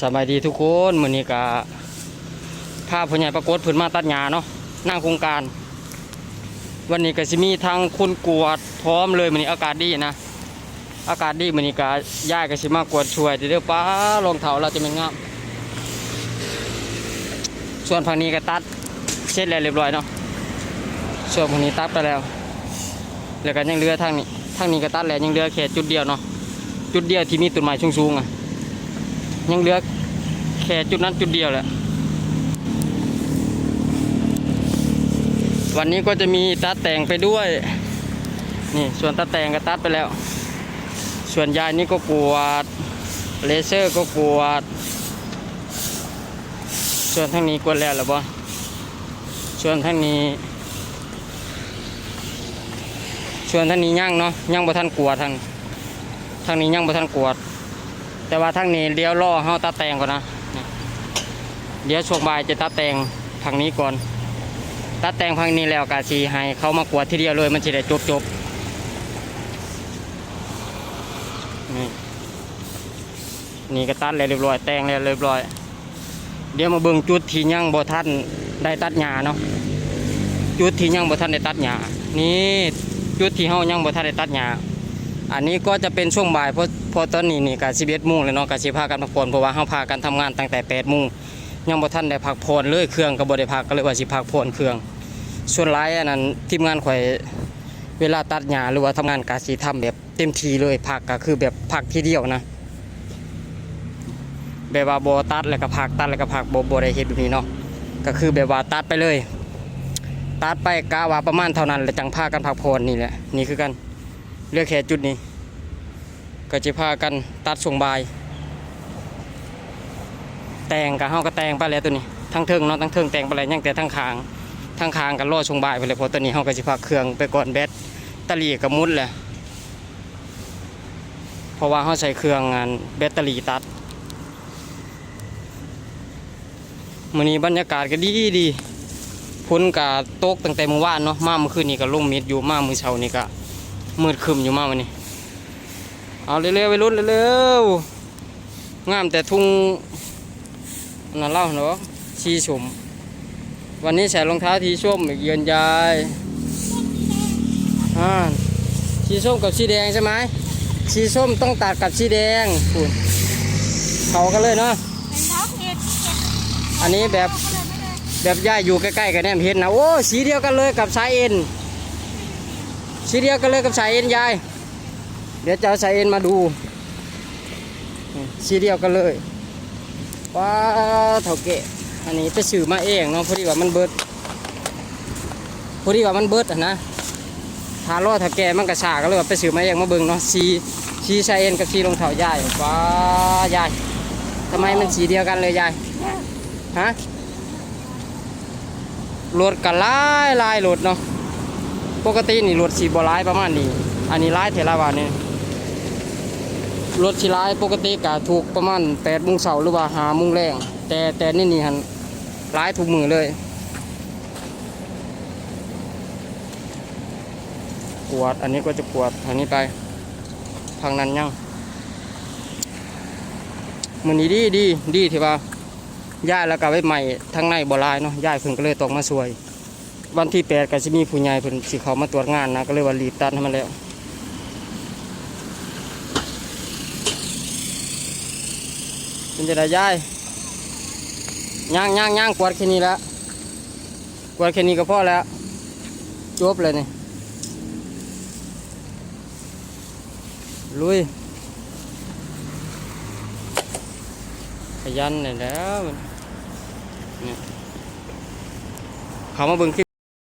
สบายดีทุกคนมือนี้ก็พาผู้ใหญ่ประกฏเพิ่นมาตัดหญ้าเนาะนั่งโครงการ วันนี้ก็สิมีทางคุณกวดพร้อมเลยมือนี้อากาศดีนะ อากาศดีมือนี้ก็ย้ายก็สิมากวดช่วยเด้อป้ารองเท้าเราจะเป็นงามส่วนฝั่งนี้ก็ตัดเสร็จแล้วเรียบร้อยเนาะส่วนฝั่งนี้ตัดไปแล้วแล้วก็ยังเหลือทางนี้ทางนี้ก็ตัดแล้วยังเหลือแค่จุดเดียวเนาะจุดเดียวที่มีต้นไม้สูงๆอะ ยังเหลือแค่จุดนั้นจุดเดียวแหละ วันนี้ก็จะมีตัดแต่งไปด้วย นี่ส่วนตัดแต่งก็ตัดไปแล้ว ส่วนยายนี่ก็กวด เลเซอร์ก็กวด ส่วนทางนี้กวดแล้วหรือบ่ส่วนทางนี้ส่วนทางนี้ย่างเนาะย่างบ่ทันกวดทางทางนี้ย่างบ่ทันกวด แต่ว่าทางนี้เลี้ยวล่อเฮาตัดแตงก่อนนะเดี๋ยวช่วงบ่ายจะตัดแตงทางนี้ก่อนตัดแตงทางนี้แล้วกาสีให้เขามากวดทีเดียวเลยมันจะได้จบจบนี่นี่ก็ตัดแล้วเรียบร้อยแต่งแล้วเรียบร้อย เดี๋ยวมาเบิ่งจุดที่ยังบ่ทันได้ตัดหญ้าเนาะจุดที่ยังบ่ทันได้ตัดหญ้านี่จุดที่เฮายังบ่ทันได้ตัดหญ้า อันนี้ก็จะเป็นช่วงบ่ายเพราะเพราะตอนนี้นี่กาสิบเอ็ดโมงเลยเนาะกาสิพากันพักผ่อนเพราะว่าเฮาพากันทำงานตั้งแต่แปดโมงยังบ่ทันได้พักผ่อนเลยเครื่องก็บ่ได้พักก็เลยว่าสิพักผ่อนเครื่อง ส่วนหลายอันนั้นทีมงานข่อยเวลาตัดหญ้าหรือว่าทำงานกาสิทำแบบเต็มทีเลยพักก็คือแบบพักทีเดียวนะแบบว่าบ่ตัดแล้วก็พักตัดแล้วก็พักบ่บ่ได้เฮ็ดแบบนี้เนาะก็คือแบบว่าตัดไปเลย ตัดไปกะว่าประมาณเท่านั้นแล้วจังพากันพักผ่อนนี่แหละนี่คือกัน เลือกแค่จุดนี้ ก็จะพากันตัดส่งบาย แต่งกับเฮาก็แต่งไปแล้วตัวนี้ ทั้งเทิงเนาะทั้งเทิงแต่งไปแล้วยังแต่ทั้งคางทั้งคางกันรอส่งบายไปเลยเพราะตัวนี้เฮาก็สิพาเครื่องไปก่อนแบตตอรี่กับมุดแหละเพราะว่าเฮาใช้เครื่องงานแบตเตอรี่ตัดมื้อนี้บรรยากาศก็ดีดีพ้นกาตกตั้งแต่เมื่อวานเนาะมาเมื่อคืนนี้ก็ลงมิดอยู่มาเมื้อเช้านี่ก็ มืดครึมอยู่มากวันนี้ เอาเร็วๆไปรุ่นเร็วๆงามแต่ทุ่งนั่นเล่าเนาะชีชม วันนี้ใส่รองเท้าทีส้มอีกเยือนยายอ่าชีส้มกับสีแดงใช่ไหมชีส้มต้องตัดกับสีแดงคุณเขากันเลยเนาะอันนี้แบบแบบย่ายอยู่ใกล้ๆกันแนมเห็นนะโอ้สีเดียวกันเลยกับสายเอ็น สีเดียวกันเลยกับสายเอ็นยาย เดี๋ยวจะเอาสายเอ็นมาดู สีเดียวกันเลยว้าเท่าเกะอันนี้ไปสื่อมาเองเนาะพอดีว่ามันเบิดพอดีว่ามันเบิดอะนะทาล้อถ้าแกมันกระชากก็เลยว่าไปสื่อมาเองมาเบิ่งเนาะสีสีสายเอ็นกับสีรองเท้ายายว้ายายทำไมมันสีเดียวกันเลยยายฮะรถก็หลายหลายรถเนาะ ปกตินี่รถสีบ่หลายประมาณนี้ อันนี้หลายเท่าวะนี่รถสีหลายปกติก็ถูกประมาณแปดโมงเช้าหรือว่าหาโมงแรงแต่แต่นี่นี่หันหลายทุกมือเลยกวดอันนี้ก็จะกวดทางนี้ไป ทางนั้นยังมือนี้ดีดีดีที่ว่าย้ายแล้วก็ไว้ใหม่ทั้งในบ่ลายเนาะย้ายเพิ่นก็เลยต้องมาช่วย วันที่แปดก็สิมีผู้ใหญ่เพิ่นสิเขามาตรวจงานนะก็เลยว่ารีบตัดให้มันแล้วเป็นจะได้ย้ายย่างย่างย่างกวาดแค่นี้แล้วกวาดแค่นี้ก็พอแล้วจบเลยนี่ลุยขยันนี่แล้วเขามาเบิ่งคลิป